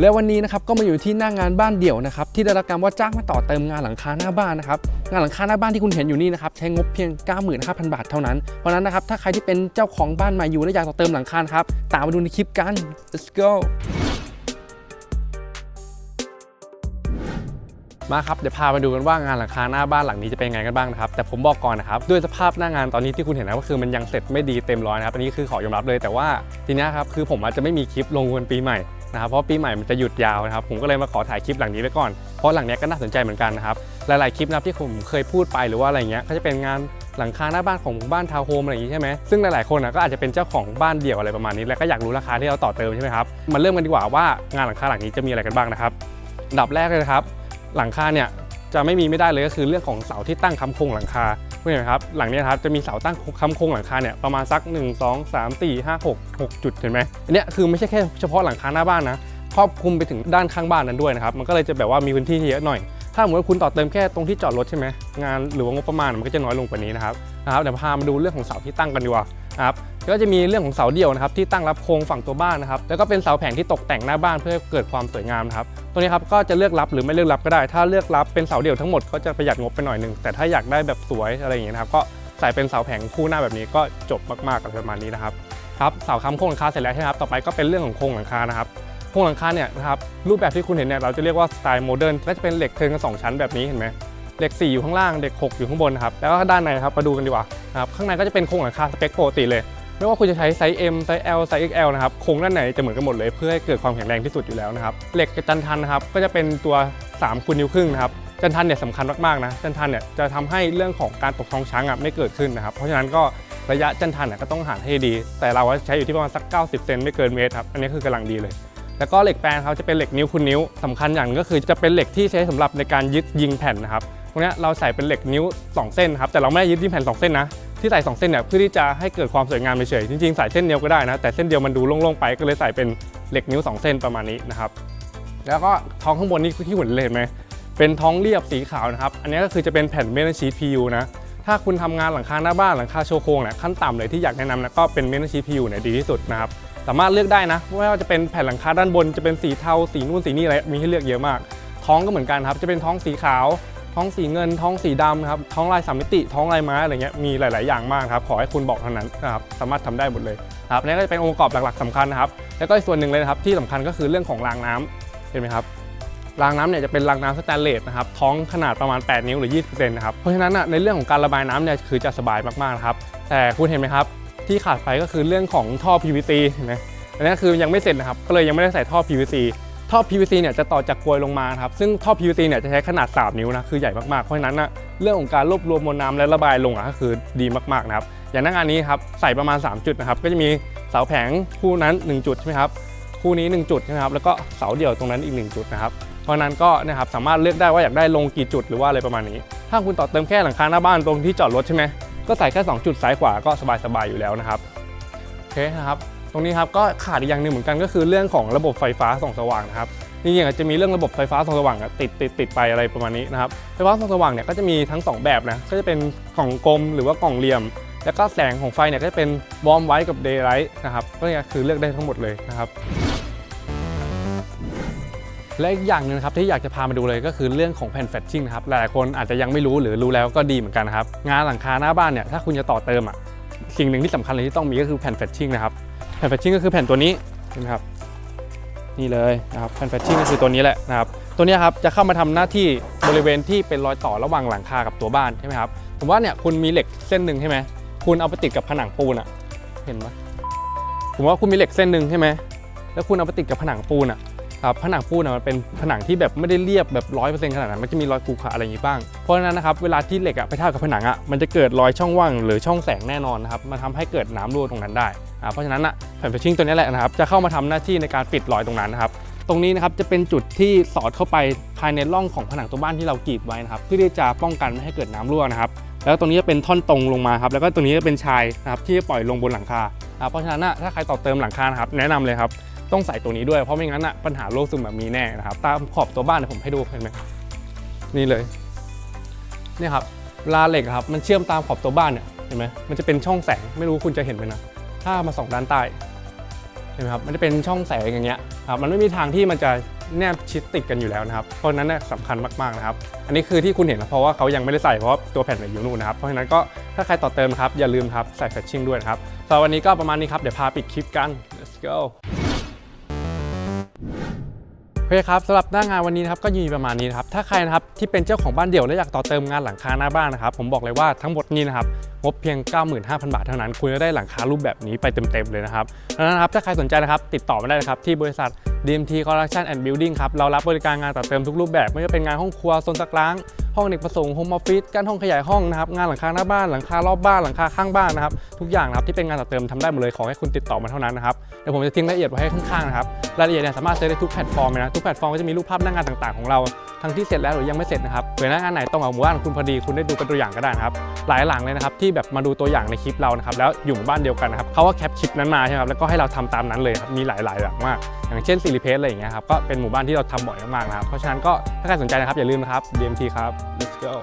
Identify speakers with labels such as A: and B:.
A: แล้ววันนี้นะครับก็มาอยู่ที่หน้างานบ้านเดี่ยวนะครับที่ได้รับการว่าจ้างมาต่อเติมงานหลังคาหน้าบ้านนะครับงานหลังคาหน้าบ้านที่คุณเห็นอยู่นี่นะครับใช้งบเพียง 95,000 บาทเท่านั้นเพราะนั้นนะครับถ้าใครที่เป็นเจ้าของบ้านใหม่อยู่และอยากต่อเติมหลังคาครับตามมาดูในคลิปกัน let's go มาครับเดี๋ยวพาไปดูกันว่างานหลังคาหน้าบ้านหลังนี้จะเป็นยังไงกันบ้างนะครับแต่ผมบอกก่อนนะครับด้วยสภาพหน้างานตอนนี้ที่คุณเห็นนะก็คือมันยังเสร็จไม่ดีเต็มร้อยนะครับอันนี้คือขอยอมรับเลยแต่ว่าทีนี้ครับคือผมอาจจะไม่มีคลิปลงวันปีใหม่ นะครับเพราะปีใหม่มันจะหยุดยาวนะครับผมก็เลยมาขอถ่ายคลิปหลังนี้ไว้ก่อนเพราะหลังนี้ก็น่าสนใจเหมือนกันนะครับหลายๆคลิปนะครับที่ผมเคยพูดไปหรือว่าอะไรเงี้ยก็จะเป็นงานหลังคาหน้าบ้านของบ้านทาวน์โฮมอะไรอย่างงี้ใช่ไหมซึ่งหลายๆคนนะก็อาจจะเป็นเจ้าของบ้านเดี่ยวอะไรประมาณนี้ แล้วก็อยากรู้ราคาที่เราต่อเติมใช่ไหมครับมาเริ่มกันดีกว่าว่างานหลังคาหลังนี้จะมีอะไรกันบ้างนะครับดับแรกเลยนะครับหลังคาเนี่ย จะไม่มีไม่ได้เลยก็คือเรื่องของเสาที่ตั้งค้ำโครงหลังคาเห็นไหมครับหลังนี้ครับจะมีเสาตั้งค้ำโครงหลังคาเนี่ยประมาณสัก 1 2 3 4 5 6 6 จุดเห็นไหมอันนี้คือไม่ใช่แค่เฉพาะหลังคาหน้าบ้านนะครอบคลุมไปถึงด้านข้างบ้านนั้นด้วยนะครับมันก็เลยจะแบบว่ามีพื้นที่เยอะหน่อย ถ้าสมมติว่าคุณต่อเติมแค่ตรงที่จอดรถใช่ไหมงานหรือว่างบประมาณมันก็จะน้อยลงกว่านี้นะครับนะครับเดี๋ยวพามาดูเรื่องของเสาที่ตั้งกันดีกว่า ครับก็จะมีเรื่องของเสาเดี่ยวนะครับที่ตั้งรับโครงฝั่งตัวบ้านนะครับแล้วก็เป็นเสาแผงที่ตกแต่งหน้าบ้านเพื่อเกิดความสวยงามนะครับตัวนี้ครับก็จะเลือกรับหรือไม่เลือกรับก็ได้ ถ้าเลือกรับเป็นเสาเดี่ยวทั้งหมดก็จะประหยัดงบไปหน่อยหนึงแต่ถ้าอยากได้แบบสวยอะไรอย่างเงี้ยนะครับก็ใส่เป็นเสาแผงคู่หน้าแบบนี้ก็จบมากๆกับประมาณนี้นะครับครับเสาค้ำโครงหลังคาเสร็จแล้วใช่ไหมครับต่อไปก็เป็นเรื่องของโครงหลังคานะครับโครงหลังคาเนี่ยนะครับรูปแบบที่คุณเห็นเนี่ยเราจะเรียกว่าสไตล์โมเดิร์นก็จะเป็นเหล็กเทิร์นกันสองชั้นแบบนี้เห็นไหม เหล็ก 4 อยู่ข้างล่างเหล็ก 6 อยู่ข้างบนครับแล้วก็ด้านในครับมาดูกันดีกว่าครับข้างในก็จะเป็นโครงหลังคาสเปคปกติเลย ไม่ว่าคุณจะใช้ไซส์ M ไซส์ L ไซส์ XL นะครับโครงด้านไหนจะเหมือนกันหมดเลย เพื่อให้เกิดความแข็งแรงที่สุดอยู่แล้วนะครับเหล็กจันทันนะครับก็จะเป็นตัว3คูณนิ้วครึ่งนะครับจันทันเนี่ยสำคัญมากๆนะจันทันเนี่ยจะทำให้เรื่องของการตกท้องช้างอะไม่เกิดขึ้นนะครับเพราะฉะนั้นก็ระยะจันทันน่ยก็ต้องหาให้ดี แต่เราใช้อยู่ที่ประมาณสัก 90 เซนไม่เกินเมตรครับ อันนี้คือกำลังดีเลย แล้วก็เหล็กแปนครับจะเป็นเหล็กนิ้วคูณนิ้วสำคัญอย่างก็คือจะเป็นเหล็กที่ใช้สำหรับในการยึดยิงแผ่นนะครับ ตรงนี้เราใส่เป็นเหล็กนิ้ว 2 เส้นครับแต่เราไม่ได้ยึดยิงแผ่น2เส้นนะที่ใส่ 2 เส้นเนี่ยเพื่อที่จะให้เกิดความสวยงามเฉยจริงๆใส่เส้นเดียวก็ได้นะแต่เส้นเดียวมันดูโล่งๆไปก็เลยใส่เป็นเหล็กนิ้ว 2 เส้นประมาณนี้นะครับแล้วก็ท้องข้างบนนี่ที่หุ่นเลยเห็นไหมเป็นท้องเรียบสีขาวนะครับอันนี้ก็คือจะเป็นแผ่นเมทัลชีท PU นะถ้าคุณทำงานหลังคาหน้าบ้านหลังคาโชว์โครงเนี่ยขั้นต่ำเลยที่อยากแนะนำนะก็เป็นเมทัลชีท PU เนี่ยดีที่สุดนะครับสามารถเลือกได้นะไม่ว่าจะเป็นแผ่นหลังคาด้านบนจะเป็นสีเทาสีนู่นสีนี่อะไรมีให้เลือกเยอะมาก ท้องก็เหมือนกันครับจะเป็นท้องสีขาว ท้องสีเงิน ท้องสีดำครับ ท้องลายสามมิติ ท้องลายไม้อะไรเงี้ย มีหลาย ๆ อย่างมากครับ ขอให้คุณบอกเท่านั้นนะครับ สามารถทำได้หมดเลยครับนี่ก็จะเป็นองค์ประกอบหลัก ๆสำคัญนะครับ แล้วก็อีกส่วนหนึ่งเลยนะครับที่สำคัญก็คือเรื่องของรางน้ำเห็นไหมครับรางน้ำเนี่ยจะเป็นรางน้ำสแตนเลสนะครับท้องขนาดประมาณ 8 นิ้วหรือ 20%นะครับเพราะฉะนั้นน่ะในเรื่องของการระบายน้ำเนี่ยคือจะสบายมากๆนะครับแต่คุณเห็นไหมครับที่ขาดไปก็คือเรื่องของท่อ PVC เห็นไหมอันนี้คือยังไม่เสร็จนะครับก็เลยยังไม่ได้ใส่ท่อ PVC ท่อ PVC เนี่ยจะต่อจากกลวยลงมาครับซึ่งท่อ PVC เนี่ยจะใช้ขนาด 3 นิ้วนะคือใหญ่มากๆเพราะฉะนั้นนะเรื่องของการรวบรวมมวลน้ำและระบายลงอะก็คือดีมากๆนะครับอย่างหน้างานนี้ครับใส่ประมาณ 3 จุดนะครับก็จะมีเสาแผงคู่นั้น 1 จุดใช่ไหมครับคู่นี้ 1 จุดใช่ไหมครับแล้วก็เสาเดี่ยวตรงนั้นอีก 1 จุดนะครับเพราะฉะนั้นก็นะครับสามารถเลือกได้ว่าอยากได้ลงกี่จุดหรือว่าอะไรประมาณนี้ ถ้าคุณต่อเติมแค่หลังคาหน้าบ้านตรงที่จอดรถใช่ไหมก็ใส่แค่ 2 จุดซ้ายขวาก็สบายๆอยู่แล้วนะครับโอเคนะครับ ตรงนี้ครับก็ขาดอีกอย่างหนึ่งเหมือนกันก็คือเรื่องของระบบไฟฟ้าส่องสว่างนะครับจริงๆอาจจะมีเรื่องระบบไฟฟ้าส่องสว่างติดติดติดไปอะไรประมาณนี้นะครับไฟฟ้าส่องสว่างเนี่ยก็จะมีทั้งสองแบบนะก็จะเป็นกล่องกลมหรือว่ากล่องเหลี่ยม แล้วก็แสงของไฟเนี่ยก็จะเป็นวอร์มไว้กับเดย์ไลท์นะครับก็เนี่ยคือเลือกได้ทั้งหมดเลยนะครับและอีกอย่างหนึงครับที่อยากจะพามาดูเลยก็คือเรื่องของแผ่นแฟชชิ่งนะครับหลายๆคนอาจจะยังไม่รู้หรือรู้แล้วก็ดีเหมือนกันนะครับงานหลังคาหน้าบ้านเนี่ยถ้าคุณจะต่อเติมอะสิ่งหนึ่งที่สำคัญเลยที่ต้องมีก็คือแผ่นแฟชชิ่งนะครับ ผ่นแฟชชิ่งก็คือแผ่นตัวนี้เห็นไหมครับนี่เลยนะครับแผ่นแฟชชิ่งก็คือตัวนี้แหละนะครับตัวนี้ครับจะเข้ามาทำหน้าที่บริเวณที่เป็นรอยต่อระหว่างหลังคากับตัวบ้านใช่ไหมครับผมว่าเนี่ยคุณมีเหล็กเส้นหนึ่งใช่ไหมคุณเอาไปติดกับผนังปูนอะเห็นไหมผมว่าคุณมีเหล็กเส้นหนึ่งใช่ไหมแล้วคุณเอาไปติดกับผนังปูนอะ ผนังปูนะมันเป็นผนังที่แบบไม่ได้เรียบแบบร้อยเปอร์เซ็นต์ขนาดนั้นมันจะมีรอยขรุขระอะไรอย่างนี้บ้าง เพราะฉะนั้นนะครับเวลาที่เหล็กอะไปเท่ากับผนังอะมันจะเกิดรอยช่องว่างหรือช่องแสงแน่นอนนะครับมาทำให้เกิดน้ำรั่วตรงนั้นได้เพราะฉะนั้นอะแผ่นฟิชชิ่งตัวนี้แหละนะครับจะเข้ามาทำหน้าที่ในการปิดรอยตรงนั้นนะครับตรงนี้นะครับจะเป็นจุดที่สอดเข้าไปภายในร่องของผนังตัวบ้านที่เรากรีดไว้นะครับเพื่อที่จะป้องกันไม่ให้เกิดน้ำรั่วนะครับแล้วตรงนี้จะเป็นท่อนตรงลงมาครับแล้วก็ตรงนี้จะเป็นชายนะครับที่จะปล่อยลงบนหลังคาเพราะฉะนั้นถ้าใครต่อเติมหลังคานะครับแนะนำเลยครับ ต้องใส่ตัวนี้ด้วยเพราะไม่งั้นอะปัญหาโรคซึมแบบมีแน่นะครับ ตามขอบตัวบ้านเดี๋ยวผมให้ดูเห็นไหมนี่เลยนี่ครับเวลาเหล็กครับมันเชื่อมตามขอบตัวบ้านเนี่ยเห็นไหมมันจะเป็นช่องแสงไม่รู้คุณจะเห็นไหมนะถ้ามาส่องด้านใต้เห็นไหมครับมันจะเป็นช่องแสงอย่างเงี้ยครับมันไม่มีทางที่มันจะแนบชิดติดกันอยู่แล้วนะครับ เพราะนั้นเนี่ยสำคัญมากๆนะครับ อันนี้คือที่คุณเห็นนะเพราะว่าเขายังไม่ได้ใส่เพราะว่าตัวแผ่นอยู่นู่นนะครับ เพราะฉะนั้นก็ถ้าใครต่อเติมครับอย่าลืมครับใส่แฟชชิ่งด้วยนะครับสำหรับวันนี้ก็ประมาณนี้ครับเดี๋ยวพาปิดคลิปกัน let's go เคครับสำหรับหน้างานวันนี้นะครับก็มีประมาณนี้นะครับถ้าใครนะครับที่เป็นเจ้าของบ้านเดี่ยวและอยากต่อเติมงานหลังคาหน้าบ้านนะครับผมบอกเลยว่าทั้งหมดนี้นะครับงบเพียง 95,000 บาทเท่านั้น คุณจะได้หลังคารูปแบบนี้ไปเต็มๆเลยนะครับดังนั้นครับถ้าใครสนใจนะครับติดต่อมาได้นะครับที่บริษัท DMT Construction and Building ครับเรารับบริการงานต่อเติมทุกรูปแบบไม่ว่าจะเป็นงานห้องครัวโซนซักล้างห้องเด็กประสงค์โฮมออฟฟิศการห้องขยายห้องนะครับงานหลังคาหน้าบ้านหลังคารอบบ้านหลังคาข้างบ้านนะครับทุกอย่างนะครับที่เป็นงานต่อเติมทำได้หมดเลยขอให้คุณติดต่อมาเท่านั้นนะครับ เดี๋ยวผมจะทิ้งรายละเอียดไว้ให้ข้างๆนะครับรายละเอียดเนี่ยสามารถเซิร์ชได้ทุกแพลตฟอร์มเลยนะทุกแพลตฟอร์มก็จะมีรูปภาพหน้างานต่างๆของเราทั้งที่เสร็จแล้วหรือยังไม่เสร็จนะครับเผื่อหน้างานไหนตรงกับหมู่บ้านของคุณพอดีคุณได้ดูเป็นตัวอย่างก็ได้นะครับหลายหลังเลยนะครับที่แบบมาดูตัวอย่างในคลิปเรานะครับแล้วอยู่หมู่บ้านเดียวกันนะครับเขาก็แคปคลิปนั้นมาใช่ไหมครับแล้วก็ให้เราทำตามนั้นเลยครับมีหลายๆหลังมาก อย่างเช่นสิริเพชรอะไรอย่างเงี้ยครับก็เป็นหมู่บ้านที่เราทำบ่อยมากๆนะครับเพราะฉะนั้นก็ถ้าใครสนใจนะครับอย่าลืมนะครับ DMT ครับ let's go